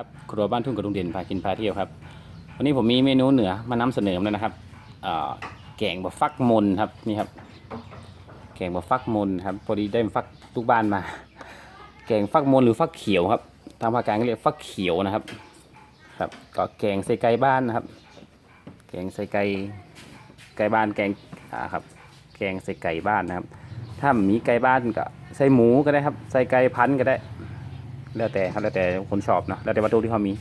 ครับครัวบ้านทุ่งกระดุงเด่นพากินพาเที่ยวครับ วันนี้ผมมีเมนูเหนือมานำเสนอแล้วนะครับแกงบะฟักมนครับนี่ครับ แกงบะฟักมนครับพอดีได้ฟักลูกบ้านมา แกงฟักมนหรือฟักเขียวครับทางภาคกลางเรียกฟักเขียวนะครับ ครับก็แกงใส่ไก่บ้านนะครับ แกงใส่ไก่ไก่บ้านแกงอ่าครับ แกงใส่ไก่บ้านนะครับ ถ้ามีไก่บ้านก็ใส่หมูก็ได้ครับ ใส่ไก่พันก็ได้ แล้วแต่ครับแล้วแต่คนชอบเนะแล้วแต่วัตถุที่เขามี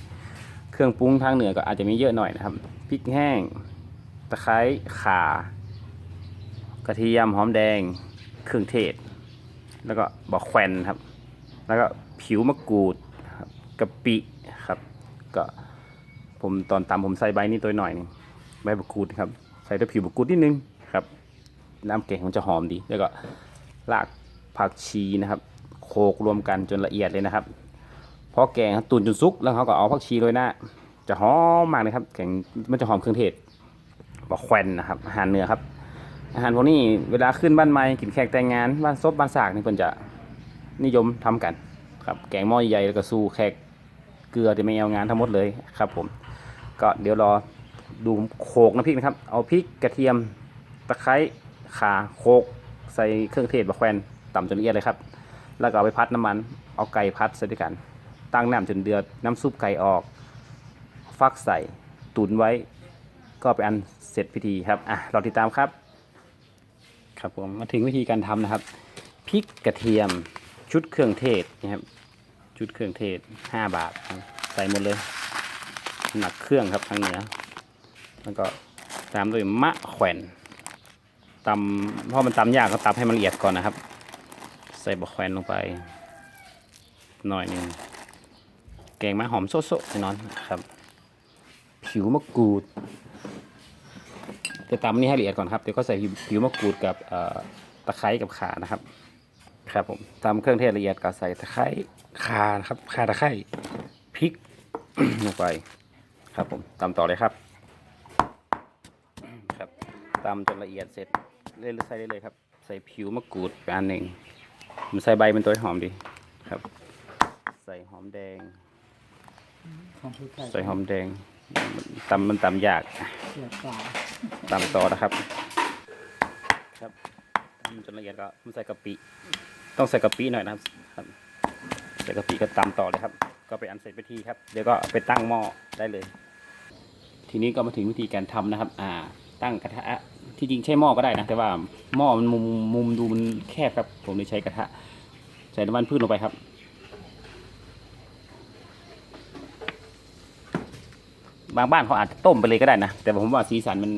เครื่องปรุงทางเหนือก็อาจจะมีเยอะหน่อยนะครับพริกแห้งตะไคร้ข่ากระเทียมหอมแดง เครื่องเทศ แล้วก็บอกแควนครับ แล้วก็ผิวมะกรูดครับกะปิครับก็ผมตอนตำผมใส่ใบนี้ตัวหน่อยหนึงใบมะกรูดครับใส่ด้วยผิวมะกรูดนิดนึงครับ น้ำแกงมันจะหอมดี แล้วก็รากผักชีนะครับ โขลกรวมกันจนละเอียดเลยนะครับพอแกงตุนจนสุกแล้วเขาก็เอาผักชีโรยหน้าจะหอมมากเลยครับแกงมันจะหอมเครื่องเทศบอกแควนนะครับอาหารเหนือครับ อาหารพวกนี้เวลาขึ้นบ้านใหม่กินแขกแต่งงานบ้านซบบ้านสากนี่เพิ่นจะนิยมทำกันครับแกงหม้อใหญ่แล้วก็สู้แขกเกลือจะไม่เอางานทั้งหมดเลยครับผมก็เดี๋ยวรอดูโขลกน้ำพริกนะครับ เอาพริกกระเทียมตะไคร้ข่าโขลกใส่เครื่องเทศบะแควนต่ำจนละเอียดเลยครับ แล้วก็เอาไปพัดน้ำมัน เอาไก่พัดใส่ด้วยกัน ตั้งน้ำจนเดือด น้ำซุปไก่ออก ฟักใส่ ตุนไว้ ก็ไปนอันเสร็จพิธีครับ อะ เราติดตามครับ ครับผม มาถึงวิธีการทำนะครับ พริกกระเทียม ชุดเครื่องเทศนะครับ ชุดเครื่องเทศ 5 บาท ใส่หมดเลย หนักเครื่องครับทางเหนือ แล้วก็ตามด้วยมะแขวนตำเพราะมันตำยากก็ตำให้มันละเอียดก่อนนะครับ ส่บะแควนลงไป หน่อยนึงแกงมะหอมโซะๆแน่นอนครับ ผิวมะกรูดจะตำนี่ให้ละเอียดก่อนครับเดี๋ยวก็ใส่ผิวมะกรูดกับตะไคร้กับข่านะครับ ครับผมตำเครื่องเทศละเอียดก็ใส่ตะไคร้ข่านะครับข่าตะไคร้พริกลงไป ครับผมตำต่อเลยครับ ครับตำจนละเอียดเสร็จเล่นใส่ได้เลยครับ ใส่ผิวมะกรูดไปอันหนึ่ง ผมใส่ใบเป็นตัวให้หอมดีครับ ใส่หอมแดงของผู้ไก่ใส่หอมแดงมันตำมันตำยากเสียปลาตำต่อนะครับ ครับตำจนละเอียดก็ผมใส่กะปิ ต้องใส่กะปิหน่อยนะครับครับใส่กะปิก็ตำต่อเลยครับ ก็ไปอันเสร็จไปทีครับเดี๋ยวก็ไปตั้งหม้อได้เลย ทีนี้ก็มาถึงวิธีการทำนะครับ อ่า ตั้งกระทะ ที่จริงใช้หม้อก็ได้นะ แต่ว่าหม้อมันมุมมุมดูมันแคบครับ ผมเลยใช้กระทะ ใส่น้ำมันพืชลงไปครับ บางบ้านเขาอาจจะต้มไปเลยก็ได้นะ แต่ผมว่าสีสันมัน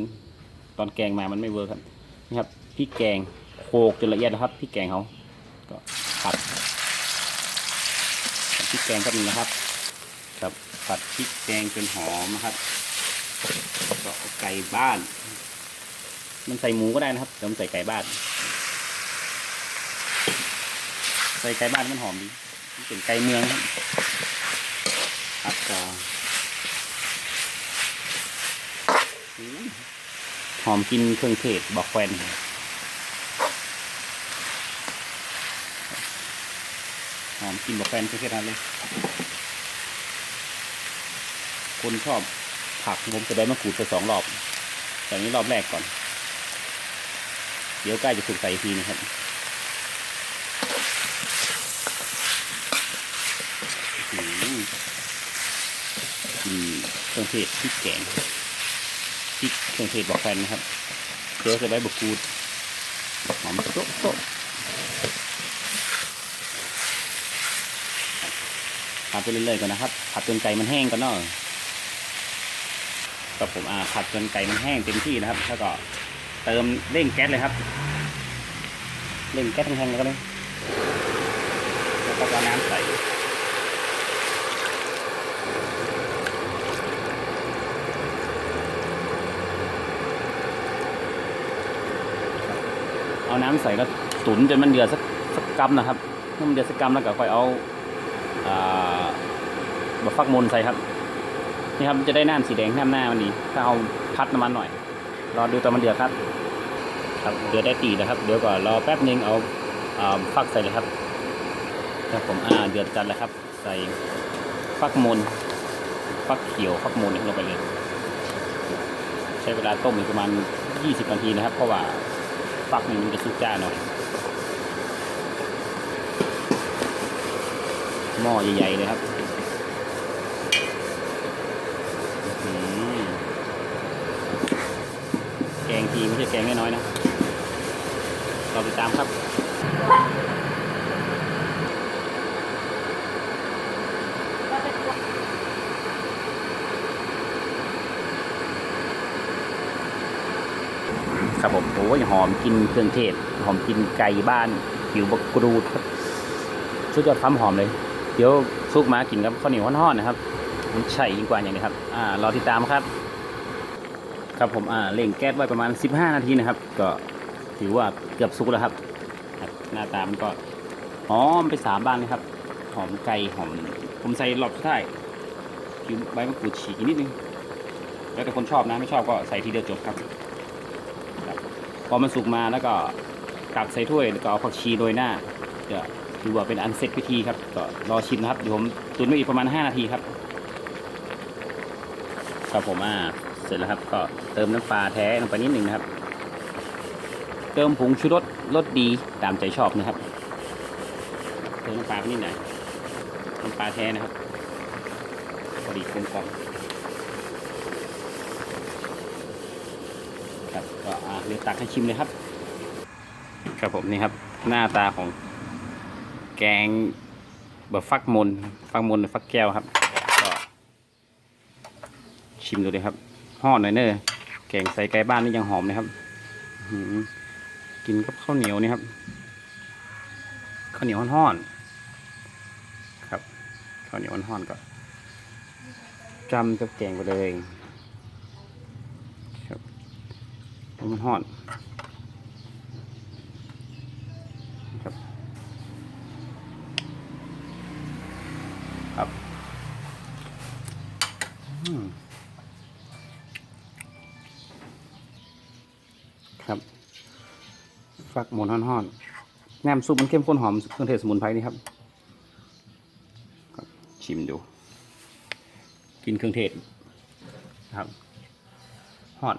ตอนแกงมามันไม่เวิร์คครับนี่ครับพริกแกงโขกจนละเอียดนะครับพริกแกงเขาก็ผัดพริกแกงก็มีนะครับครับผัดพริกแกงจนหอมนะครับก็ไก่บ้าน มันใส่หมูก็ได้นะครับแต่ผมใส่ไก่บ้าน ใส่ไก่บ้านมันหอมดีมันเป็นไก่เมืองครับครับหอมกินเครื่องเทศบอกแควนหอมกินบอกแควนเครื่องเทศนั่นเลย คนชอบผักผมจะได้มะกรูดไปสองรอบแต่นี้รอบแรกก่อน เดี๋ยวใกล้จะถูกใส่อีกทีนะครับอื้อหือกินเครื่องเทศพริกแกงพริกเครื่องเทศบอกแฟนนะครับเจอจะได้บกกูดหอมโต๊ะโต๊ะผัดไปเรื่อยๆก่อนนะครับผัดจนไก่มันแห้งก่อนเนาะก็ผมอ่าผัดจนไก่มันแห้งเต็มที่นะครับ แล้วก็ เติมเร่งแก๊สเลยครับเร่งแก๊สแห้งๆแล้วก็เลยแล้วก็เอาน้ำใส่เอาน้ำใส่แล้วตุ๋นจนมันเดือดสักสักกัมนะครับเมื่อมันเดือดสักกัมแล้วก็ค่อยเอาอ่าบะฟักมนใส่ครับนี่ครับจะได้น้ำสีแดงน้ำหน้ามันนี้ถ้าเอาพัดน้ำมันหน่อย รอดูตอนมันเดือดครับ ครับเดือดได้ตีนะครับ เดี๋ยวก่อนรอแป๊บนึงเอาอ่าฟักใส่เลยครับครับผมอ่าเดือดจัดแล้วครับ ใส่ฟักมนฟักเขียวฟักมูลลงไปเลย ใช้เวลาต้มอีกประมาณ 20 นาทีนะครับ เพราะว่าฟักนี่มันจะสุกจ้าหน่อยหม้อใหญ่ๆเลยครับอื้อหือแก งทีไม่ใช่แกงน้อยๆนะ เราติดตามครับครับผมโอ้ยหอมกินเครื่องเทศ หอมกินไก่บ้านผิวบกรูดครับสุดยอดความหอมเลย เดี๋ยวซุกมากินกับข้าวเหนียวห่อนๆนะครับมันใช่ยิ่งกว่าอย่างนี้ครับ อ่ารอติดตามครับ ครับผมอ่าเร่งแก๊สไว้ประมาณ 15 นาทีนะครับ ก็ถือว่าเกือบสุกแล้วครับ หน้าตามันก็หอมไปสามบ้านเลยครับ หอมไก่หอมผมใส่หลอดสุดท้ายคือใบมะกรูดฉีกอีกนิดนึง แล้วแต่คนชอบนะ ไม่ชอบก็ใส่ทีเดียวจบครับ พอมันสุกมาแล้วก็ตักใส่ถ้วยแล้วก็เอาผักชีโรยหน้าก็ถือว่าเป็นอันเสร็จพิธีครับ ก็รอชิมนะครับ เดี๋ยวผมตุนไว้อีกประมาณ 5 นาทีครับ ครับผมอ่า เสร็จแล้วครับ ก็เติมน้ำปลาแท้ลงไปนิดหนึ่งนะครับ เติมผงชูรสรสดีตามใจชอบนะครับ เติมน้ำปลาไปนิดหน่อยน้ำปลาแท้นะครับพอดีกลมกล่อมครับก็อ่าเดี๋ยวตักให้ชิมเลยครับ ครับผมนี่ครับ หน้าตาของแกงแบบฟักมนฟักมนฟักแก้วครับ ก็ชิมดูเลยครับ ห่อหน่อยเนอะแกงใส่ไก่บ้านนี่ยังหอมเลยครับกินกับข้าวเหนียวนี่ครับข้าวเหนียวห่อนๆครับข้าวเหนียวห่อนๆก็จำกับแกงไปเลยมันห่อนครับ ครับอืมครับ ฟักหมูนห่อนๆน้ำซุปมันเข้มข้นหอมเครื่องเทศสมุนไพรนี่ครับ ชิมดู กินเครื่องเทศนะครับห่อน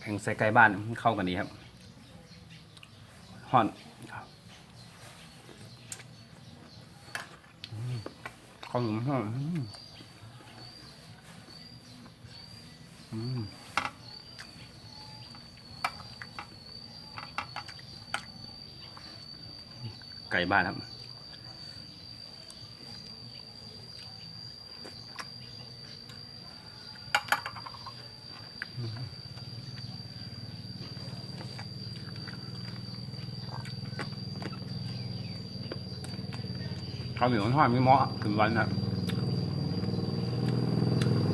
แข่งใส่ไก่บ้านเข้ากันดีครับห่อนครับอืม ขนมห่อมอืมไก่บ้านครับ ข้าวเหนียวทอดไม่เหมาะถึงวันนะ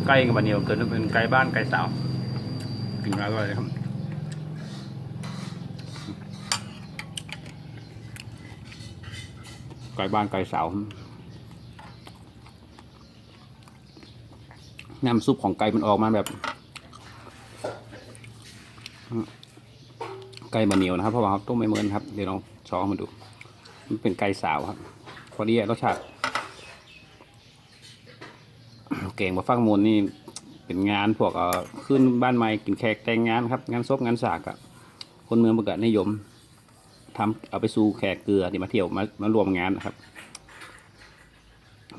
ใกล้กับบันเดียวเกิดเป็นไก่บ้านไก่สาวกินอร่อยเลยครับไก่บ้านไก่สาวน้ำซุปของไก่มันออกมาแบบ ไก่บะเหนียวนะครับเพราะว่าต้มไม่เหมือนครับ เดี๋ยวลองช้อนมาดู มันเป็นไก่สาวครับ พอดีรสชาติแกงมาฟังมูลนี่เป็นงานพวกเอ่อขึ้นบ้านใหม่กินแขกแต่งงานครับ งานศพงานสากอะคนเมืองประกาศนิยมทำเอาไปสู่แขกเกลือที่มาเที่ยวมามารวมงานนะครับ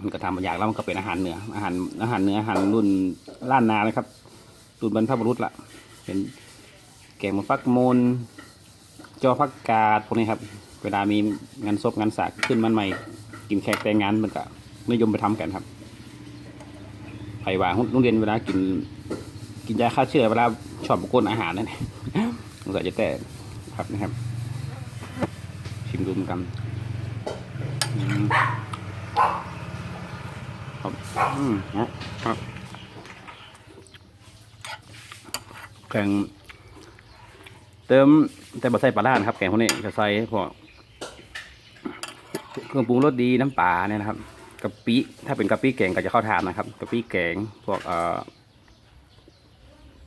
มันก็ทำมาอยางแล้วมันก็เป็นอาหารเหนือ อาหารอาหารเหนืออาหารรุ่นล้านนานะครับรุ่นบรรพบุรุษละเป็นแกงมาฟักมูลจอพักกาดพวกนี้ครับ เวลามีงานศพงานสากขึ้นมันใหม่ กินแขกแต่งงานมันก็นิยมไปทำกันครับไผ่ว่าโรงเรียนเวลากิน กินยาฆ่าเชื้อเวลาชอบบุกคนอาหารนั่นสงสัยจะแต่ครับนะครับ ชิมดูเหมือนกันครับอืมครับแกงเติมแต่บะใส่ปลาร้านครับแกงพวกนี้จะใส่พวก รื่องปรุงรสดีน้ำปลาเนี่ยนะครับกะปิถ้าเป็นกะปิแกงก็จะเข้าทานนะครับกะปิแกงพวกเอ่อ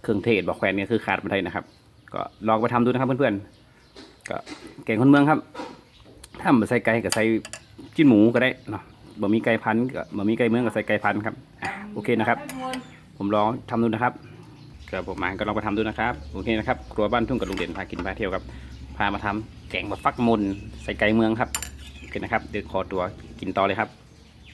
เครื่องเทศบอกแควนเนี่ยคือขาดไม่ได้นะครับ ก็ลองไปทำดูนะครับเพื่อนๆก็แกงคนเมืองครับ ถ้าบ่ใส่ไก่ก็ใส่จิ้นหมูก็ได้เนาะบ่มีไก่พันธุ์ก็บ่มีไก่เมืองก็ใส่ไก่พันธ์ครับโอเคนะครับ ผมลองทำดูนะครับก็ผมมาก็ลองไปทำดูนะครับโอเคนะครับครัวบ้านทุ่งกับลุงเด่นพากินพาเที่ยวครับพามาทำแกงบะฟักมนใส่ไก่เมืองครับ นะครับเดี๋ยวขอตัวกินต่อเลยครับ